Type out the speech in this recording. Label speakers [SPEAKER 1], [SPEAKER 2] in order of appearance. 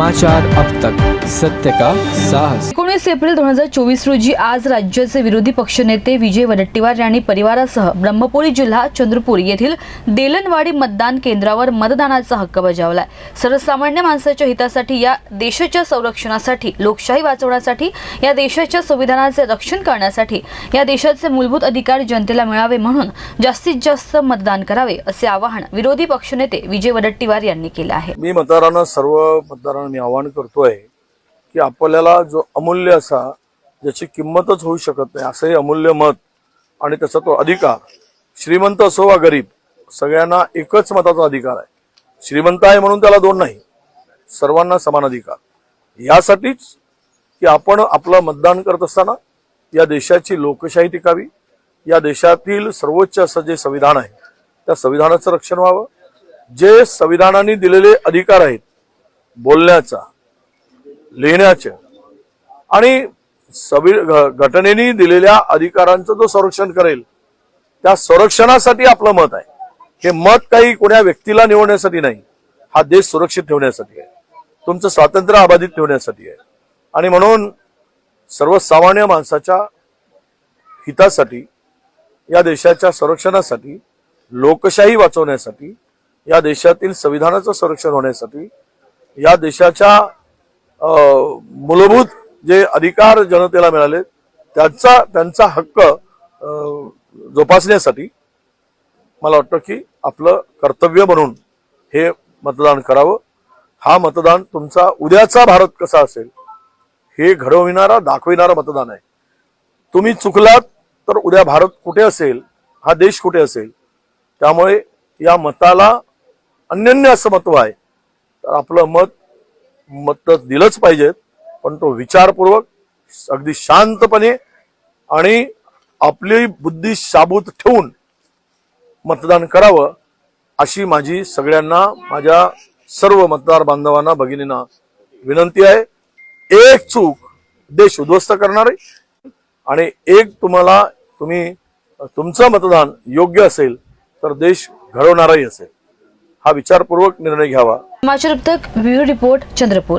[SPEAKER 1] समाचार अब तक। सत्य का साहस।
[SPEAKER 2] एकोणीस एप्रिल दोन हजार चोवीस रोजी आज राज्याचे विरोधी पक्षनेते विजय वडेट्टीवार यांनी परिवारासह ब्रह्मपुरी जिल्हा चंद्रपूर येथील देलनवाडी मतदान केंद्रावर मतदानाचा हक्क बजावलाय. सर्वसामान्य माणसाच्या हितासाठी या देशाच्या संरक्षणासाठी लोकशाही वाचवण्यासाठी या देशाच्या संविधानाचे रक्षण करण्यासाठी या देशाचे मूलभूत अधिकार जनतेला मिळावे म्हणून जास्तीत जास्त मतदान करावे असे आवाहन विरोधी पक्षनेते विजय वडेट्टीवार यांनी केले आहे.
[SPEAKER 3] मी मतदारांना सर्व मतदारांना मी आवाहन करतोय की आपल्याला जो अमूल्य असा ज्याची किंमतच होऊ शकत नाही असंही अमूल्य मत आणि त्याचा तो अधिकार. श्रीमंत असो वा गरीब सगळ्यांना एकच मताचा अधिकार आहे. श्रीमंत आहे म्हणून त्याला दोन नाही सर्वांना समान अधिकार. यासाठीच की आपण आपलं मतदान करत असताना या देशाची लोकशाही टिकावी या देशातील सर्वोच्च असं जे संविधान आहे त्या संविधानाचं रक्षण व्हावं. जे संविधानाने दिलेले अधिकार आहेत बोलण्याचा लिहिण्याचे. आणि सवि घ- घटनेने दिलेल्या अधिकारांचं जो संरक्षण करेल. त्या संरक्षणासाठी आपलं मत आहे. हे मत काही कोण्या व्यक्तीला निवडण्यासाठी नाही. हा देश सुरक्षित ठेवण्यासाठी आहे. तुमचं स्वातंत्र्य अबाधित ठेवण्यासाठी आहे. आणि म्हणून सर्वसामान्य माणसाच्या हितासाठी या देशाच्या संरक्षणासाठी लोकशाही वाचवण्यासाठी या देशातील संविधानाचं संरक्षण होण्यासाठी या देशाच्या मूलभूत जे अधिकार जनतेला मिळाले त्यांचा त्यांचा हक्क जोपासण्यासाठी मला वाटतं की आपलं कर्तव्य म्हणून हे मतदान करावं. हा मतदान तुमचा उद्याचा भारत कसा असेल हे घडविणारा दाखविणारा मतदान आहे. तुम्ही चुकलात तर उद्या भारत कुठे असेल हा देश कुठे असेल त्यामुळे या मताला अन्यन्य असं महत्त्व आहे. तर आपलं मत मत दिलंच पाहिजेत पण तो विचारपूर्वक अगदी शांतपणे आणि आपली बुद्धी शाबूत ठेवून मतदान करावं अशी माझी सगळ्यांना माझ्या सर्व मतदार बांधवांना भगिनींना विनंती आहे. एक चूक देश उद्ध्वस्त करणारे आणि एक तुम्हाला तुम्ही तुमचं मतदान योग्य असेल तर देश घडवणारही असेल. हा विचारपूर्वक निर्णय घ्यावा.
[SPEAKER 2] समाचार रिपोर्ट चंद्रपूर.